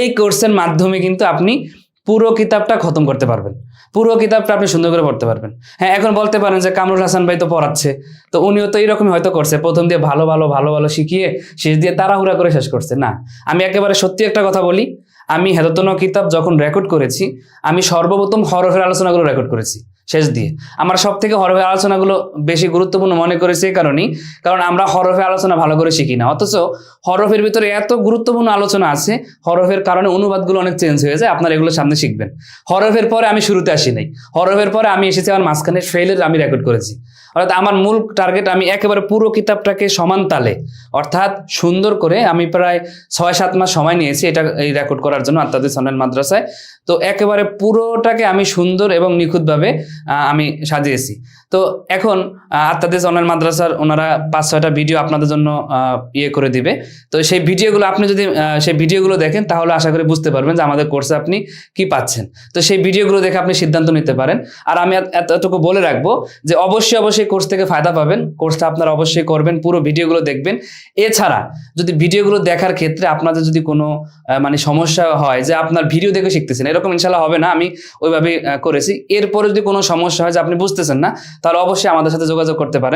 এই কোর্সের মাধ্যমে কিন্তু আপনি পুরো কিতাবটা খতম করতে পারবেন। পুরো কিতাবটা আপনি সুন্দর করে পড়তে পারবেন। হ্যাঁ এখন বলতে পারেন যে কামরুল হাসান ভাই তো পড়াচ্ছে। তো উনিও তো এইরকমই হয়তো করছে। প্রথম দিয়ে ভালো ভালো ভালো ভালো শিখিয়ে শেষ দিয়ে তাড়াহুড়া করে শেষ করছে। না, আমি একেবারে সত্যি একটা কথা বলি। আমি হেদতন কিতাব যখন রেকর্ড করেছি, আমি সর্বপ্রথম হরফের আলোচনাগুলো রেকর্ড করেছি। শেষ দিয়ে। আমার সব থেকে হরফের আলোচনাগুলো বেশি গুরুত্বপূর্ণ মনে করেছি এই কারণেই, কারণ আমরা হরফে আলোচনা ভালো করে শিখি না। অথচ হরফের ভিতরে এত গুরুত্বপূর্ণ আলোচনা আছে হরফের কারণে অনুবাদগুলো অনেক চেঞ্জ হয়ে যায়, আপনারা এগুলো সামনে শিখবেন। হরফের পরে আমি শুরুতে আসি নাই। হরফের পরে আমি এসেছি আমার মাঝখানে ফেলের আমি রেকর্ড করেছি। অর্থাৎ আমার মূল টার্গেট আমি একেবারে পুরো কিতাবটাকে সমান তালে, অর্থাৎ সুন্দর করে আমি প্রায় ছয় সাত মাস সময় নিয়েছি এটা এই রেকর্ড করার জন্য আত্মাদের সন্ন্যান মাদ্রাসায়। তো একেবারে পুরোটাকে আমি সুন্দর এবং নিখুঁতভাবে আমি সাজিয়েছি। তো এখন আত্মাদের অনলাইন মাদ্রাসার ওনারা পাঁচ, ছয়টা ভিডিও আপনাদের জন্য ইয়ে করে দিবে। তো সেই ভিডিওগুলো আপনি যদি সেই ভিডিওগুলো দেখেন, তাহলে আশা করি বুঝতে পারবেন যে আমাদের কোর্সে আপনি কি পাচ্ছেন। তো সেই ভিডিওগুলো দেখে আপনি সিদ্ধান্ত নিতে পারেন। আর আমি এত- এত- এতটুকু বলে রাখব যে অবশ্যই অবশ্যই কোর্স থেকে ফায়দা পাবেন। কোর্সটা আপনারা অবশ্যই করবেন, পুরো ভিডিওগুলো দেখবেন। এছাড়া, যদি ভিডিওগুলো দেখার ক্ষেত্রে আপনাদের যদি কোনো মানে সমস্যা হয় যে আপনার ভিডিও দেখে শিখতেছেন, এরকম ইনশাল্লাহ হবে না, আমি ওইভাবে করেছি। এরপরে যদি কোনো সমস্যা হয় যে আপনি বুঝতেছেন না তাহলে অবশ্যই আমাদের সাথে যোগাযোগ করতে পারেন।